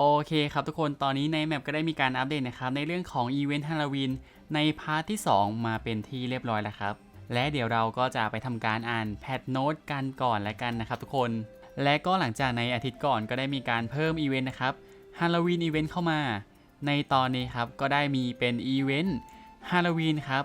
โอเคครับทุกคนตอนนี้ในแมปก็ได้มีการอัปเดตนะครับในเรื่องของอีเวนต์ฮาโลวีนในพาร์ทที่ 2 มาเป็นที่เรียบร้อยแล้วครับ และเดี๋ยวเราก็จะไปทำการอ่านแพทโน้ตกันก่อนแล้วกันนะครับทุกคน และก็หลังจากในอาทิตย์ก่อนก็ได้มีการเพิ่มอีเวนต์นะครับฮาโลวีนอีเวนต์เข้ามา ในตอนนี้ครับก็ได้มีเป็นอีเวนต์ฮาโลวีนครับ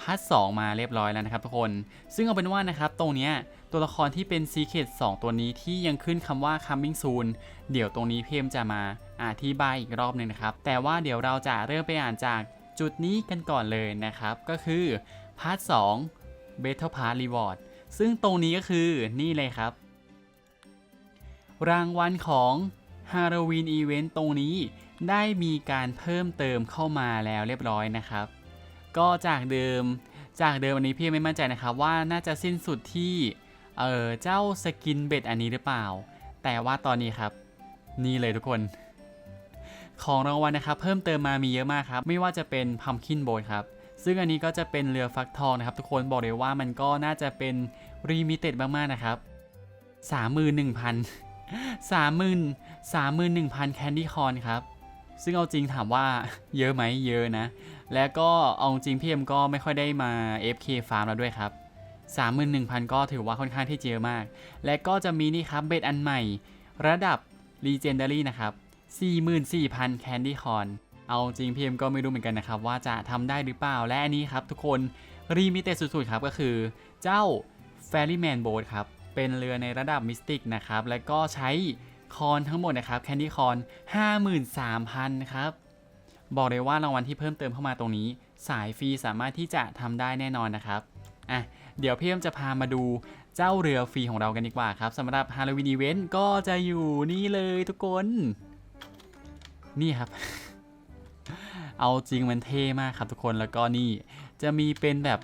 พาร์ทสมาเรียบร้อยแล้วนะครับทุกคน ซึ่งเอาเป็นว่านะครับตรงเนี้ย ตัวละครที่เป็น Secret 2 ตัวนี้ที่ยังขึ้นคำว่า coming soon เดี๋ยวตรงนี้เพียมจะมาอธิบายอีกรอบหนึ่งนะครับ แต่ว่าเดี๋ยวเราจะเริ่มไปอ่านจากจุดนี้กันก่อนเลยนะครับ ก็คือพาร์ท2 Battle Pass Reward ซึ่งตรงนี้ก็คือนี่เลยครับ รางวัลของ Halloween Event ตรงนี้ได้มีการเพิ่มเติมเข้ามาแล้วเรียบร้อยนะครับ ก็จากเดิม จากเดิมอันนี้พี่ไม่มั่นใจนะครับว่าน่าจะสิ้นสุดที่ เออเจ้าสกินเบ็ดอันนี้หรือเปล่า แต่ว่าตอนนี้ครับ นี่เลยทุกคน ของรางวัลนะครับ เพิ่มเติมมามีเยอะมากครับ ไม่ว่าจะเป็นพัมคินโบยครับ ซึ่งอันนี้ก็จะเป็นเรือฟักทองนะครับ ทุกคนบอกเลยว่ามันก็น่าจะเป็นรีมิเต็ดมากๆนะครับ31,000 30,000 31,000แคนดี้คอนครับซึ่งเอาจริงถามว่าเยอะไหมเยอะนะ และก็เอาจริงพี่เอ็มก็ไม่ค่อยได้มา FK ฟาร์มแล้วด้วยครับ 31,000 ก็ถือว่าค่อนข้างที่เยอะมาก และก็จะมีนี่ครับเบ็ดอันใหม่ ระดับ Legendary นะครับ 44,000 Candy Corn เอาจริงพีเอ็มก็ไม่รู้เหมือนกันนะครับ ว่าจะทำได้หรือเปล่า และอันนี้ครับทุกคนรีมิเต็ดสุดๆครับก็คือเจ้า Ferryman Boat ครับ เป็นเรือในระดับมิสติกนะครับ และก็ใช้คอนทั้งหมดนะครับ Candy Corn 53,000 ครับ บอกเลยว่ารางวัลที่เพิ่มเติมเข้ามาตรงนี้ สายฟรีสามารถที่จะทำได้แน่นอนนะครับอะ เดี๋ยวพี่เอ็มจะพามาดูเจ้าเรือฟรีของเรากันดีกว่าครับสำหรับ Halloween Event ก็จะอยู่นี่เลยทุกคน นี่ครับ เอาจริงมันเท่มากครับทุกคนแล้วก็นี่จะมีเป็นแบบ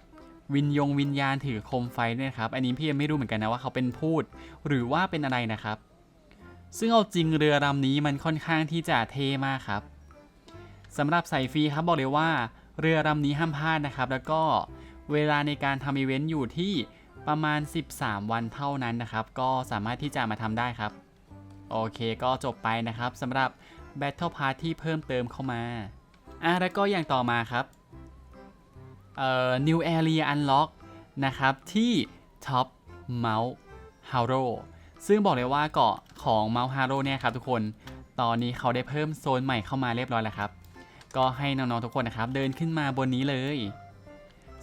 วิญญงวิญญาณถือโคมไฟด้วยครับ อันนี้พี่เอ็มไม่รู้เหมือนกันนะว่าเขาเป็นพูด หรือว่าเป็นอะไรนะครับ ซึ่งเอาจริงเรือลำนี้มันค่อนข้างที่จะเท่มากครับสำหรับใส่ฟรีครับบอกเลยว่า เรือลำนี้ห้ามพลาดนะครับ แล้วก็ เวลาในการทำอีเวนต์อยู่ที่ประมาณ 13 วันเท่านั้นนะครับ ก็สามารถที่จะมาทำได้ครับ โอเคก็จบไปนะครับสำหรับ Battle Pass ที่เพิ่มเติมเข้ามาอะแล้วก็อย่างต่อมาครับเอ่อ New Area Unlock นะครับที่ Top Mount Haro ซึ่งบอกเลยว่าเกาะของ Mount Haro เนี่ยครับทุกคนตอนนี้เขาได้เพิ่มโซนใหม่เข้ามาเรียบร้อยแล้วครับ ก็ให้น้องๆทุกคนนะครับเดินขึ้นมาบนนี้เลย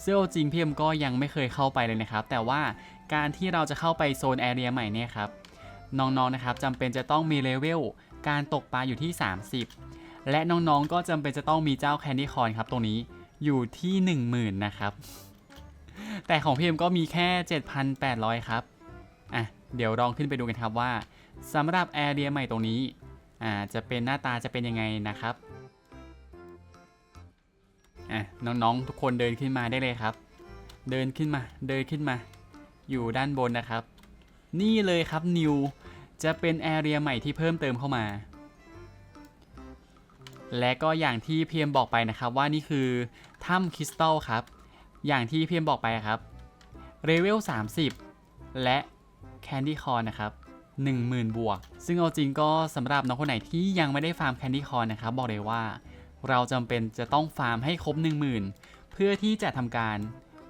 ซึ่งเอจริงพี่เอ็มก็ยังไม่เคยเข้าไปเลยนะครับ แต่ว่าการที่เราจะเข้าไปโซนแอเรียใหม่เนี่ยครับน้องๆนะครับจำเป็นจะต้องมีเลเวลการตกปลาอยู่ที่ 30 และน้องๆก็จำเป็นจะต้องมีเจ้าแคนดี้คอนครับตรงนี้อยู่ที่ 10,000 นะครับ แต่ของพี่เอ็มก็มีแค่ 7,800 ครับอะเดี๋ยวลองขึ้นไปดูกันครับว่าสำหรับแอเรียใหม่ตรงนี้อ่าจะเป็นหน้าตาจะเป็นยังไงนะครับ อะน้องๆทุกคนเดินขึ้นมาได้เลยครับ เดินขึ้นมา เดินขึ้นมา อยู่ด้านบนนะครับ นี่เลยครับนิวจะเป็นแอเรียใหม่ที่เพิ่มเติมเข้ามา และก็อย่างที่เพียมบอกไปนะครับว่านี่คือถ้ำคริสตัลครับ อย่างที่เพียมบอกไปครับเรเวล30 และแคนดี้คอนนะครับ10,000 บวก ซึ่งเอาจริงก็สำหรับน้องคนไหนที่ยังไม่ได้ฟาร์มแคนดี้คอนนะครับ บอกเลยว่า เราจำเป็นจะต้องฟาร์มให้ครบ 10,000 เพื่อที่จะทำการ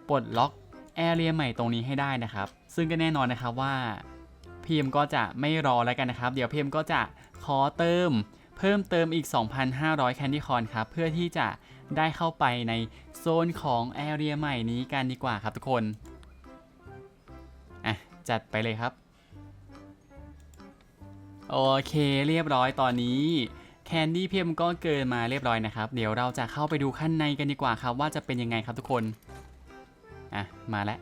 ปลดล็อกแอเรียใหม่ตรงนี้ให้ได้นะครับ ซึ่งก็แน่นอนนะครับว่าพีมก็จะไม่รอแล้วกันนะครับ เดี๋ยวพีมก็จะขอเติม เพิ่มเติมอีก 2,500 แคนดี้คอนครับ เพื่อที่จะได้เข้าไปในโซนของแอเรียใหม่นี้กันดีกว่าครับทุกคน อะ จัดไปเลยครับ โอเคเรียบร้อยตอนนี้ แคนดี้เพีเอ็มก็เกินมาเรียบร้อยนะครับ เดี๋ยวเราจะเข้าไปดูข้างในกันดีกว่าครับว่าจะเป็นยังไงครับทุกคน อะ มาแล้ว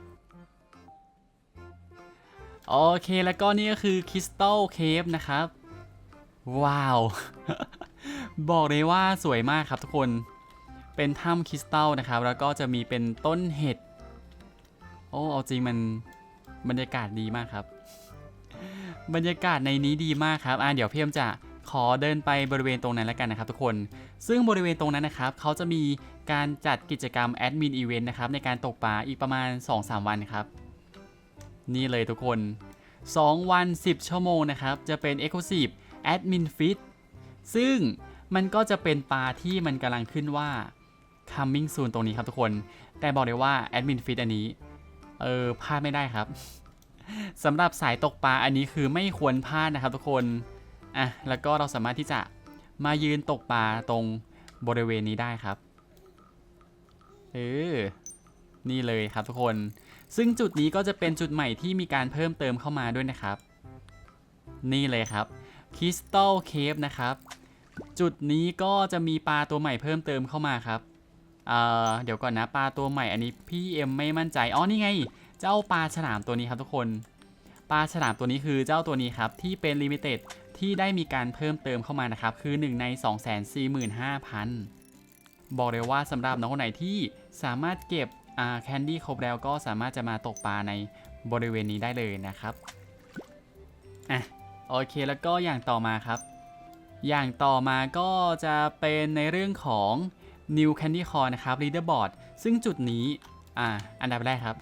โอเคแล้วก็นี่ก็คือคริสตัลเคฟนะครับ ว้าว บอกเลยว่าสวยมากครับทุกคน เป็นถ้ำคริสตัลนะครับ แล้วก็จะมีเป็นต้นเห็ด โอ้เอาจริงมันบรรยากาศดีมากครับ บรรยากาศในนี้ดีมากครับ อ่าเดี๋ยวเพียมจะ ขอเดินไปบริเวณตรงนั้นแล้วกันนะครับทุกคน ซึ่งบริเวณตรงนั้นนะครับเขาจะมีการจัดกิจกรรมแอดมินอีเวนต์นะครับในการตกปลาอีกประมาณ 2-3 วันครับ นี่เลยทุกคน 2 วัน 10 ชั่วโมงนะครับ จะเป็น Exclusive Admin Fit ซึ่งมันก็จะเป็นปลาที่มันกำลังขึ้นว่า coming soon ตรงนี้ครับทุกคน แต่บอกเลยว่าแอดมินฟิตอันนี้ เออพลาดไม่ได้ครับสำหรับสายตกปลาอันนี้คือไม่ควรพลาดนะครับทุกคน อะแล้วก็เราสามารถที่จะมายืนตกปลาตรงบริเวณนี้ได้ครับเออนี่เลยครับทุกคน ซึ่งจุดนี้ก็จะเป็นจุดใหม่ที่มีการเพิ่มเติมเข้ามาด้วยนะครับ นี่เลยครับ Crystal Cave นะครับ จุดนี้ก็จะมีปลาตัวใหม่เพิ่มเติมเข้ามาครับเอ่อเดี๋ยวก่อนนะปลาตัวใหม่อันนี้พี่เอ็มไม่มั่นใจอ๋อนี่ไง เจ้าปลาฉลามตัวนี้ครับทุกคน ปลาฉลามตัวนี้คือเจ้าตัวนี้ครับที่เป็นลิมิเต็ด ที่ได้มีการเพิ่มเติมเข้ามานะครับ คือ 1 ใน 245,000 บอกเลยว่าสำหรับน้องคนไหนที่สามารถเก็บแคนดี้ครบแล้วก็สามารถจะมาตกปลาในบริเวณนี้ได้เลยนะครับอะโอเคแล้วก็อย่างต่อมาครับ อย่างต่อมาก็จะเป็นในเรื่องของ New Candy Corn นะครับ Leaderboard ซึ่งจุดนี้อ่าอันดับแรกครับ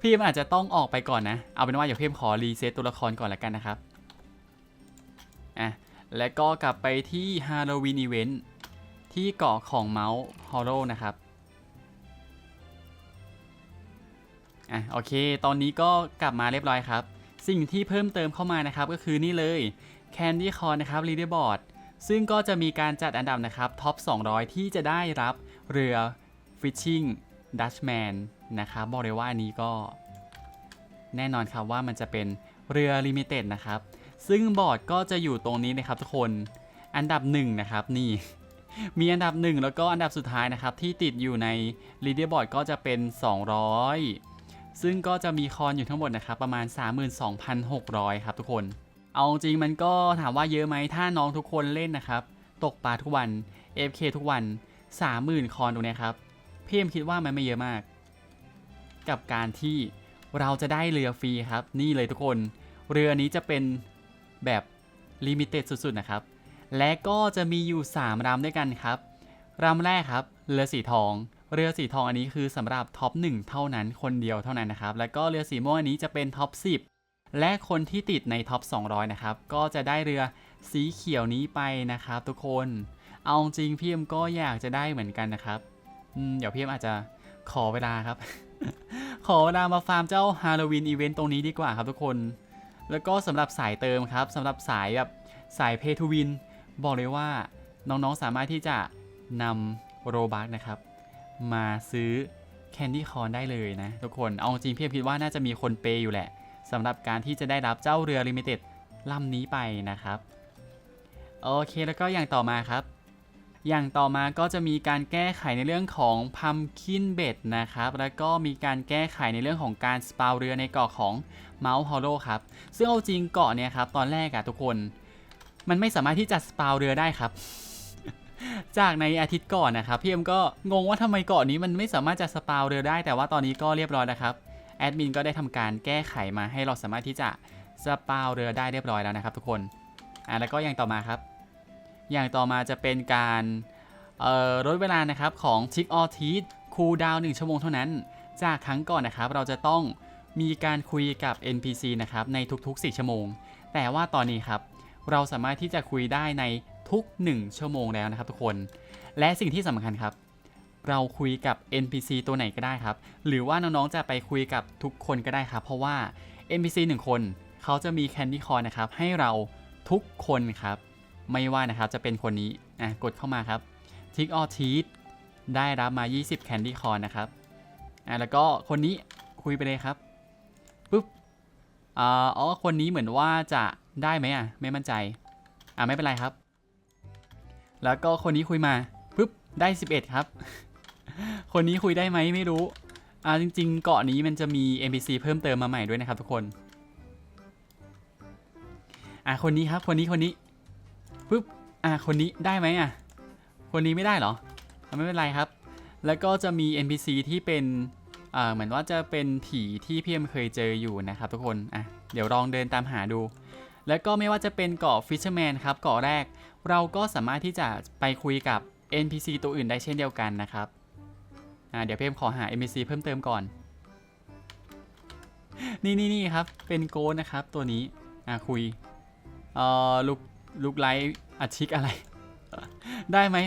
พี่มอาจจะต้องออกไปก่อนนะ เอาเป็นว่าเดี๋ยวพี่มขอรีเซ็ตตัวละครก่อนละกันนะครับ อะแล้วก็กลับไปที่ Halloween Event ที่เกาะของเมาส์ฮอลโลนะครับอะโอเค ตอนนี้ก็กลับมาเรียบร้อยครับ สิ่งที่เพิ่มเติมเข้ามานะครับก็คือนี่เลย Candy Corn นะครับ Leaderboard ซึ่งก็จะมีการจัดอันดับนะครับท็อป 200 ที่จะได้รับเรือ Fishing Dutchman นะครับบอกเลยว่าอันนี้ก็ แน่นอนครับว่ามันจะเป็นเรือลิมิเต็ดนะครับ ซึ่งบอร์ดก็จะอยู่ตรงนี้นะครับทุกคน อันดับหนึ่งนะครับนี่ มีอันดับหนึ่งแล้วก็อันดับสุดท้ายนะครับที่ติดอยู่ใน Leaderboard ก็จะเป็น 200 ซึ่งก็จะมีคอนอยู่ทั้งหมดนะครับประมาณ 32,600 ครับทุกคน เอาจริงมันก็ถามว่าเยอะไหมถ้าน้องทุกคนเล่นนะครับ ตกปลาทุกวัน FK ทุกวัน 30,000 คอนตรงนี้ครับพี่เอ็มคิดว่ามันไม่เยอะมาก กับการที่เราจะได้เรือฟรีครับ นี่เลยทุกคน เรือนี้จะเป็น แบบลิมิเต็ดสุดๆนะครับ และก็จะมีอยู่3ลำด้วยกันครับลำแรกครับ เรือสีทอง เรือสีทองอันนี้คือสำหรับท็อป1เท่านั้นคนเดียวเท่านั้นนะครับ แล้วก็เรือสีม่วงอันนี้จะเป็นท็อป10 และคนที่ติดในท็อป200 นะครับ ก็จะได้เรือสีเขียวนี้ไปนะครับ ทุกคน เอาจริงพี่เอ็มก็อยากจะได้เหมือนกันนะครับอืมเดี๋ยวพี่เอ็มอาจจะขอเวลาครับ ขอเวลามาฟาร์มเจ้าฮาโลวีนอีเวนต์ตรงนี้ดีกว่าครับทุกคน แล้วก็สำหรับสายเติมครับสำหรับสายแบบสายเพทูวินบอกเลยว่าน้องๆสามารถที่จะนำโรบักนะครับ มาซื้อแคนดี้คอนได้เลยนะ ทุกคนเอาจริงพี่คิดว่าน่าจะมีคนเปย์อยู่แหละสำหรับการที่จะได้รับเจ้าเรือลิมิเต็ดลำนี้ไปนะครับ โอเคแล้วก็อย่างต่อมาครับ อย่างต่อมาก็จะมีการแก้ไขในเรื่องของพัมคินเบ็ดนะครับ แล้วก็มีการแก้ไขในเรื่องของการสปาวเรือในเกาะของ เมาส์ฮอลโลครับ ซึ่งเอาจริงเกาะเนี่ยครับ ตอนแรกอะทุกคน มันไม่สามารถที่จะสปาวเรือได้ครับ จากในอาทิตย์ก่อนนะครับพี่เอ็มก็งงว่าทำไมเกาะนี้มันไม่สามารถจะสปาวเรือได้ แต่ว่าตอนนี้ก็เรียบร้อยแล้วครับ แอดมินก็ได้ทำการแก้ไขมาให้เราสามารถที่จะสปาวเรือได้เรียบร้อยแล้วนะครับทุกคน อะแล้วก็อย่างต่อมาครับ อย่างต่อมาจะเป็นการเอ่อลดเวลานะครับของ Tick or Teeth คูลดาวน์1ชั่วโมงเท่านั้น จากครั้งก่อนนะครับ เราจะต้อง มีการคุยกับ NPC นะครับในทุกๆ 4 ชั่วโมง แต่ว่าตอนนี้ครับ เราสามารถที่จะคุยได้ในทุก 1 ชั่วโมงแล้วนะครับทุกคน และสิ่งที่สำคัญครับ เราคุยกับ NPC ตัวไหนก็ได้ครับ หรือว่าน้องๆจะไปคุยกับทุกคนก็ได้ครับ เพราะว่า NPC 1 คนเขาจะมีแคนดี้คอร์นะครับให้เราทุกคนครับ ไม่ว่านะครับจะเป็นคนนี้อะกดเข้ามาครับ Tick or Teeth ได้รับมา 20 Candy Corn นะครับอะแล้วก็คนนี้คุยไปเลยครับ อ๋อคนนี้เหมือนว่าจะได้ไหมอะ ไม่มั่นใจ อะไม่เป็นไรครับ แล้วก็คนนี้คุยมาปุ๊บได้ 11 ครับ คนนี้คุยได้ไหมไม่รู้ อ่าจริง ๆ เกาะนี้มันจะมี NPC เพิ่มเติมมาใหม่ด้วยนะครับทุกคน อะคนนี้ครับ คนนี้คนนี้ปุ๊บอะคนนี้ได้ไหมอะ คนนี้ไม่ได้เหรออะไม่เป็นไรครับ แล้วก็จะมี NPC ที่เป็น เหมือนว่าจะเป็นผีที่พี่เอ็มเคยเจออยู่นะครับทุกคนอะเดี๋ยวลองเดินตามหาดู แล้วก็ไม่ว่าจะเป็นเกาะ Fisherman ครับเกาะแรก เราก็สามารถที่จะไปคุยกับ NPC ตัวอื่นได้เช่นเดียวกันนะครับอ่าเดี๋ยวพี่เอ็มขอหา NPC เพิ่มเติมก่อน นี่นี่นี่ครับเป็นโกนนะครับตัวนี้อ่าคุยเอ่อลูกลูกไลท์อัดชิกอะไร ได้ไหม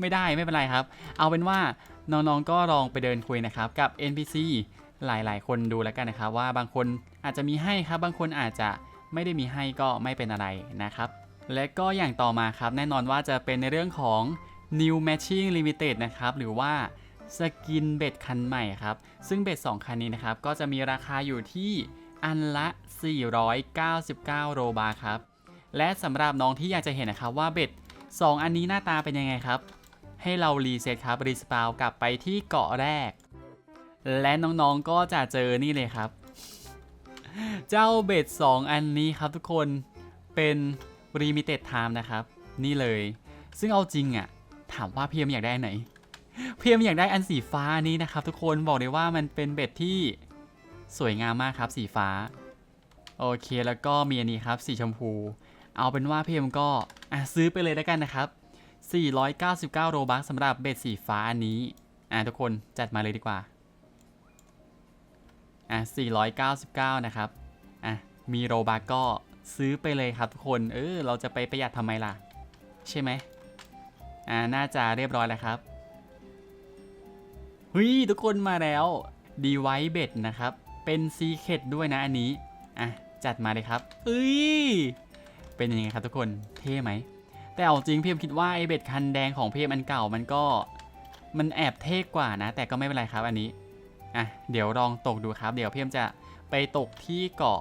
ไม่ได้ไม่เป็นไรครับ เอาเป็นว่าน้องๆก็ลองไปเดินคุยนะครับ กับ NPC หลายๆ คนดูแล้วกันนะครับ ว่าบางคนอาจจะมีให้ครับ บางคนอาจจะไม่ได้มีให้ก็ไม่เป็นอะไรนะครับ และก็อย่างต่อมาครับ แน่นอนว่าจะเป็นในเรื่องของ New Matching Limited นะครับ หรือว่าสกินเบ็ดคันใหม่ครับ ซึ่งเบ็ด2 คันนี้นะครับ ก็จะมีราคาอยู่ที่อันละ 499 โรบาครับ และสำหรับน้องที่อยากจะเห็นนะครับว่าเบ็ด 2 อันนี้หน้าตาเป็นยังไงครับ ให้เรารีเซ็ตครับรีสปาวกลับไปที่เกาะแรก และน้องๆก็จะเจอนี่เลยครับ เจ้าเบ็ด 2 อันนี้ครับทุกคนเป็นรีมิเต็ดไทม์นะครับ นี่เลย ซึ่งเอาจริงอะถามว่าเพี่เอ็มอยากได้อันไหน เพี่เอ็มอยากได้อันสีฟ้านี้นะครับ ทุกคนบอกเลยว่ามันเป็นเบ็ดที่สวยงามมากครับสีฟ้า โอเคแล้วก็มีอันนี้ครับสีชมพู เอาเป็นว่าพี่เอ็มก็ซื้อไปเลยแล้วกันนะครับ 499 โรบัคสำหรับเบ็ดสีฟ้าอันนี้ อะทุกคนจัดมาเลยดีกว่า อะ499 นะครับ อะมีโรบัคก็ซื้อไปเลยครับทุกคน เออ เราจะไปประหยัดทำไมล่ะ ใช่ไหม อ่า น่าจะเรียบร้อยแล้วครับเฮ้ยทุกคนมาแล้วดีไวเบ็ดนะครับ เป็นซีเคดด้วยนะอันนี้ อะ จัดมาเลยครับเอ้ย เป็นยังไงครับทุกคนเท่ไหมแต่เอาจริงพี่เอ็มคิดว่าไอเบ็ดคันแดงของพี่เอ็มอันเก่ามันก็มันแอบเท่กว่านะ แต่ก็ไม่เป็นไรครับอันนี้อะเดี๋ยวลองตกดูครับ เดี๋ยวพี่เอ็มจะไปตกที่เกาะ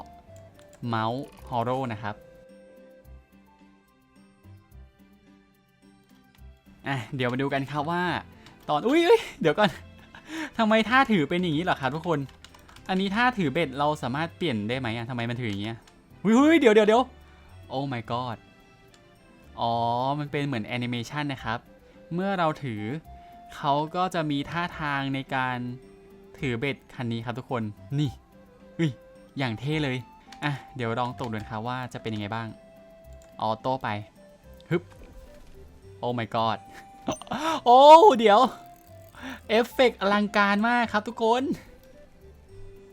เมาส์ฮอโรนะครับอะเดี๋ยวมาดูกันครับว่า ตอนอุ้ยยเดี๋ยวก่อนทำไมท่าถือเป็นอย่างนี้หรอครับทุกคน อันนี้ท่าถือเบ็ดเราสามารถเปลี่ยนได้ไหมอะทำไมมันถืออย่างเงี้ยอุ้ยเดี๋ยวเดี๋ยวเดี๋ยว อ้ my god อ๋อ มันเป็นเหมือนแอนิเมชันนะครับ เมื่อเราถือเขาก็จะมีท่าทางในการถือเบ็ดคันนี้ครับทุกคน นี่อุ้ยอย่างเท่เลย อะ เดี๋ยวลองตกดูนะครับว่าจะเป็นยังไงบ้าง ออโต้ไป ฮึบ โอ้ my god โอ้ เดี๋ยว เอฟเฟกต์อลังการมากครับทุกคน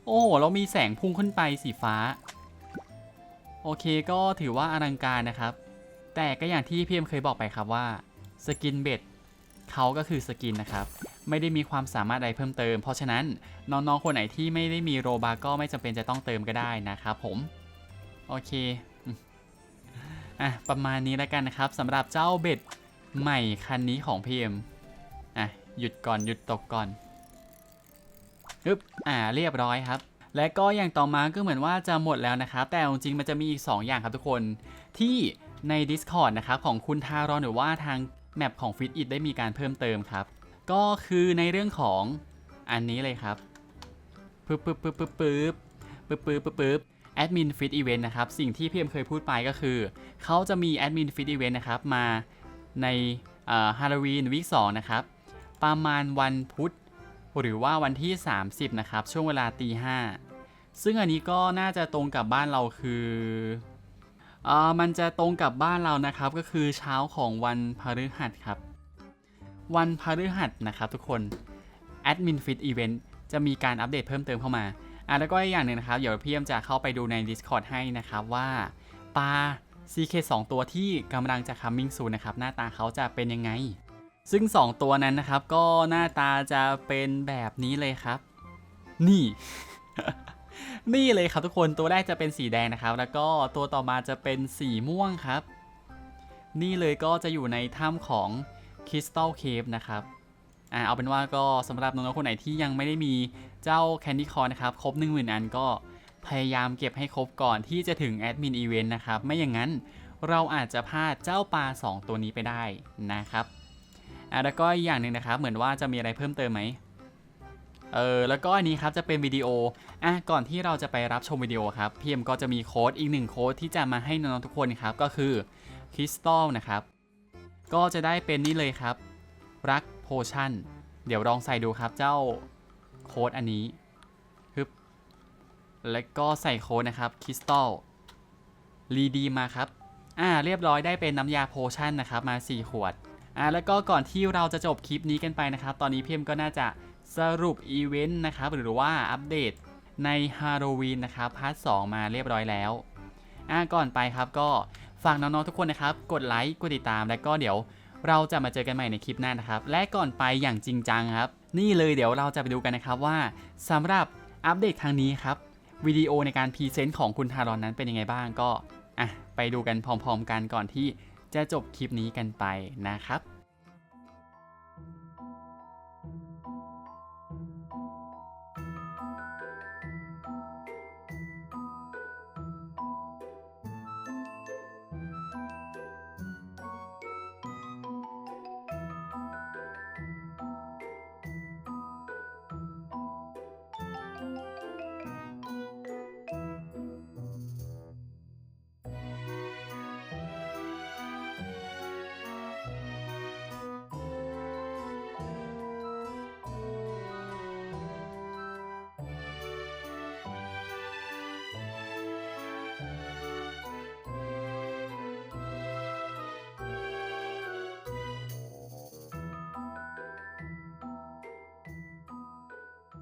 โอ้โหเรามีแสงพุ่งขึ้นไปสีฟ้า โอเคก็ถือว่าอลังการนะครับ แต่ก็อย่างที่พี่เอ็มเคยบอกไปครับว่าสกินเบ็ดเขาก็คือสกินนะครับ ไม่ได้มีความสามารถใดเพิ่มเติม เพราะฉะนั้นน้องๆคนไหนที่ไม่ได้มีโรบาก็ไม่จำเป็นจะต้องเติมก็ได้นะครับผม โอเคอะประมาณนี้แล้วกันนะครับสำหรับเจ้าเบ็ดใหม่คันนี้ของพี่เอ็มอะหยุดก่อนหยุดตกก่อนอึ๊บอ่าเรียบร้อยครับ และก็อย่างต่อมาก็เหมือนว่าจะหมดแล้วนะครับ แต่จริงๆมันจะมีอีก 2 อย่างครับทุกคน ที่ใน Discord นะครับของคุณทารอนหรือว่าทางแมปของ Fit It ได้มีการเพิ่มเติมครับ ก็คือในเรื่องของอันนี้เลยครับปึ๊บปึ๊บปึ๊บปึ๊บปึ๊บปึ๊บปึ๊บปึ๊บปึ๊บแอดมินฟิตอีเวนต์นะครับ สิ่งที่พี่เอ็มเคยพูดไปก็คือ เขาจะมีแอดมินฟิตอีเวนต์นะครับ มาในฮาโลวีนวีค2นะครับ ประมาณวันพุธ หรือว่าวันที่ 30 นะครับ ช่วงเวลาตีห้าซึ่งอันนี้ก็น่าจะตรงกับบ้านเราคือเอ่อมันจะตรงกับบ้านเรานะครับก็คือเช้าของวันพฤหัสครับ วันพฤหัสนะครับทุกคน Admin Fit Event จะมีการอัปเดตเพิ่มเติมเข้ามาอะแล้วก็อีกอย่างหนึ่งนะครับ เดี๋ยวพี่เอ็มจะเข้าไปดูใน Discord ให้นะครับว่าปลา CK 2 ตัวที่กำลังจะ coming soon นะครับ หน้าตาเขาจะเป็นยังไง ซึ่ง 2 ตัวนั้นนะครับ ก็หน้าตาจะเป็นแบบนี้เลยครับ นี่ นี่เลยครับทุกคนตัวแรกจะเป็นสีแดงนะครับ แล้วก็ตัวต่อมาจะเป็นสีม่วงครับ นี่เลยก็จะอยู่ในถ้ำของ Crystal Cave นะครับอ่าเอาเป็นว่าก็สำหรับน้องๆคนไหนที่ยังไม่ได้มีเจ้า Candy Corn นะครับ ครบ1 0,000อันก็พยายามเก็บให้ครบก่อนที่จะถึง Admin Event นะครับ ไม่อย่างนั้นเราอาจจะพลาดเจ้าปลา 2 ตัวนี้ไปได้นะครับ อ่าแล้วก็อีกอย่างหนึ่งนะครับเหมือนว่าจะมีอะไรเพิ่มเติมไหมเออแล้วก็อันนี้ครับจะเป็นวิดีโออะก่อนที่เราจะไปรับชมวิดีโอครับพี่เอ็มก็จะมีโค้ดอีกหนึ่งโค้ดที่จะมาให้น้องๆทุกคนครับก็คือคริสตัลนะครับก็จะได้เป็นนี่เลยครับรักโพชั่นเดี๋ยวลองใส่ดูครับเจ้าโค้ดอันนี้ฮึบแล้วก็ใส่โค้ดนะครับคริสตัลรีดีมาครับอ่าเรียบร้อยได้เป็นน้ำยาโพชั่นนะครับมา 4 ขวด อ่าแล้วก็ก่อนที่เราจะจบคลิปนี้กันไปนะครับ ตอนนี้พี่มก็น่าจะสรุปอีเวนต์นะครับหรือว่าอัปเดตในฮาโลวีนนะครับพาร์ท2มาเรียบร้อยแล้วอ่าก่อนไปครับก็ฝากน้องๆทุกคนนะครับ กดไลค์กดติดตาม และก็เดี๋ยวเราจะมาเจอกันใหม่ในคลิปหน้านะครับ และก่อนไปอย่างจริงจังครับ นี่เลยเดี๋ยวเราจะไปดูกันนะครับว่าสำหรับอัปเดตครั้งนี้ครับวิดีโอในการพรีเซนต์ของคุณทารอนนั้นเป็นยังไงบ้างก็อะไปดูกันพร้อม ๆ กันก่อนที่ จะจบคลิปนี้กันไปนะครับ